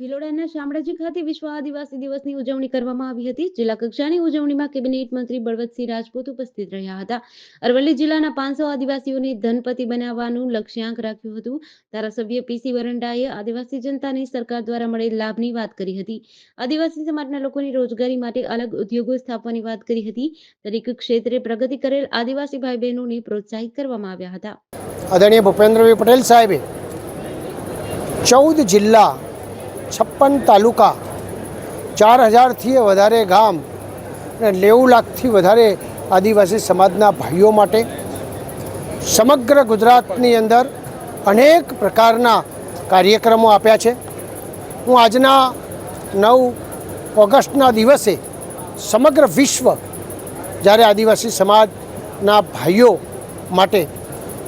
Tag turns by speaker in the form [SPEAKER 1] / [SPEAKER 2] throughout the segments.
[SPEAKER 1] ભિલોડાના શામળાજી ખાતે વિશ્વ આદિવાસી દિવસની ઉજવણી કરવામાં આવી હતી. જિલ્લા કક્ષાની ઉજવણીમાં કેબિનેટ મંત્રી બળવંતસિંહ રાજપૂત ઉપસ્થિત રહ્યા હતા. અરવલ્લી જિલ્લાના પાંચસો આદિવાસીઓને ધનપતિ બનાવવાનું લક્ષ્યાંક રાખ્યું હતું. ધારાસભ્ય પીસી વરંડાએ આદિવાસી જનતાને સરકાર દ્વારા મળેલ લાભની વાત કરી હતી. આદિવાસી સમાજના લોકોની રોજગારી માટે અલગ ઉદ્યોગો સ્થાપવાની વાત કરી હતી. દરેક ક્ષેત્રે પ્રગતિ કરેલ આદિવાસી ભાઈ બહેનોને પ્રોત્સાહિત કરવામાં આવ્યા હતા.
[SPEAKER 2] આદરણીય ભૂપેન્દ્રભાઈ પટેલ સાહેબે ચૌદ જિલ્લા છપ્પન તાલુકા, ચાર હજારથી વધારે ગામ અને નેવું લાખથી વધારે આદિવાસી સમાજના ભાઈઓ માટે સમગ્ર ગુજરાતની અંદર અનેક પ્રકારના કાર્યક્રમો આપ્યા છે. હું આજના નવ ઓગસ્ટના દિવસે સમગ્ર વિશ્વ જ્યારે આદિવાસી સમાજના ભાઈઓ માટે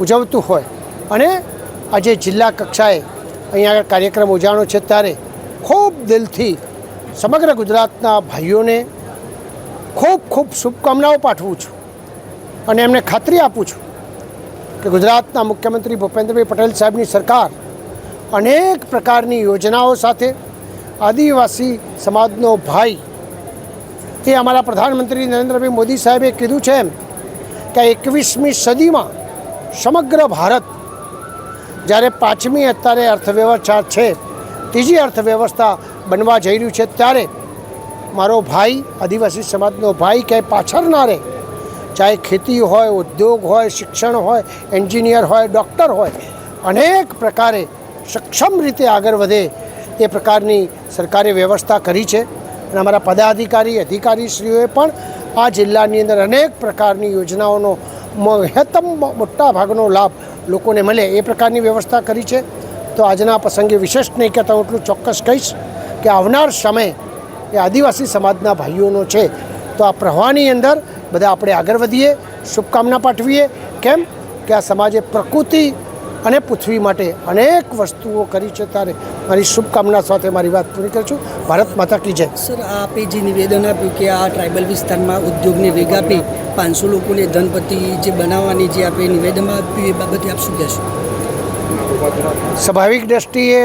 [SPEAKER 2] ઉજવતું હોય અને આજે જિલ્લા કક્ષાએ અહીંયા કાર્યક્રમ ઉજાણો છે ત્યારે ખૂબ દિલથી સમગ્ર ગુજરાતના ભાઈઓને ખૂબ ખૂબ શુભકામનાઓ પાઠવું છું અને એમને ખાતરી આપું છું કે ગુજરાતના મુખ્યમંત્રી ભૂપેન્દ્રભાઈ પટેલ સાહેબની સરકાર અનેક પ્રકારની યોજનાઓ સાથે આદિવાસી સમાજનો ભાઈ એ અમારા પ્રધાનમંત્રી નરેન્દ્રભાઈ મોદી સાહેબે કીધું છે એમ કે એકવીસમી સદીમાં સમગ્ર ભારત જ્યારે પાંચમી અત્યારે અર્થવ્યવસ્થા છે ત્રીજી અર્થવ્યવસ્થા બનવા જઈ રહ્યું છે ત્યારે મારો ભાઈ, આદિવાસી સમાજનો ભાઈ ક્યાંય પાછળ ના રહે. ચાહે ખેતી હોય, ઉદ્યોગ હોય, શિક્ષણ હોય, એન્જિનિયર હોય, ડૉક્ટર હોય, અનેક પ્રકારે સક્ષમ રીતે આગળ વધે એ પ્રકારની સરકારે વ્યવસ્થા કરી છે. અને અમારા પદાધિકારી, અધિકારીશ્રીઓએ પણ આ જિલ્લાની અંદર અનેક પ્રકારની યોજનાઓનો મહત્તમ, મોટા ભાગનો લાભ લોકોને મળે એ પ્રકારની વ્યવસ્થા કરી છે. તો આજના પ્રસંગે વિશેષ નહીં કહેતા હું એટલું ચોક્કસ કહીશ કે આવનાર સમય એ આદિવાસી સમાજના ભાઈઓનો છે. તો આ પ્રવાહની અંદર બધા આપણે આગળ વધીએ, શુભકામના પાઠવીએ. કેમ? કે આ સમાજે પ્રકૃતિ અને પૃથ્વી માટે અનેક વસ્તુઓ કરી છે. ત્યારે મારી શુભકામના સાથે મારી વાત પૂરી કરું છું. ભારત માતા કી જય.
[SPEAKER 3] સર, આપે જે નિવેદન આપ્યું કે આ ટ્રાઇબલ વિસ્તારમાં ઉદ્યોગને વેગ આપી પાંચસો લોકોને ધનપતિ જે બનાવવાની જે આપણે નિવેદનમાં આપ્યું એ બાબતે આપ શું કહેશો?
[SPEAKER 2] સ્વાભાવિક દ્રષ્ટિએ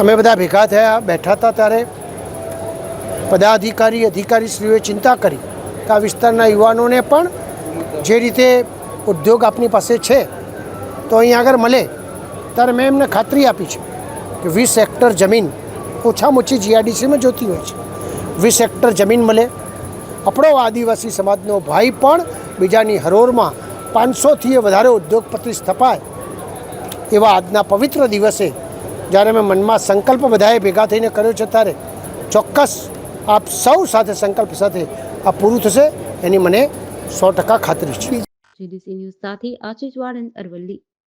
[SPEAKER 2] અમે બધા ભેગા થયા, બેઠા હતા ત્યારે પદાધિકારી, અધિકારીશ્રીઓએ ચિંતા કરી કે આ વિસ્તારના યુવાનોને પણ જે રીતે ઉદ્યોગ આપની પાસે છે, તો અહીં આગળ મળે. ત્યારે મેં એમને ખાતરી આપી છે કે વીસ હેક્ટર જમીન, ઓછામાં ઓછી જીઆરડીસીમાં જોતી હોય છે. વીસ હેક્ટર જમીન મળે. આપણો આદિવાસી સમાજનો ભાઈ પણ બીજાની હરોળમાં પાંચસોથી વધારે ઉદ્યોગપતિ સ્થપાય એવા આજના પવિત્ર દિવસે જ્યારે મેં મનમાં સંકલ્પ બધાએ ભેગા થઈને કર્યો છે ત્યારે ચોક્કસ આપ સૌ સાથે સંકલ્પ સાથે આ પૂરું થશે એની મને સો ટકા ખાતરી છે.
[SPEAKER 1] અરવલ્લી.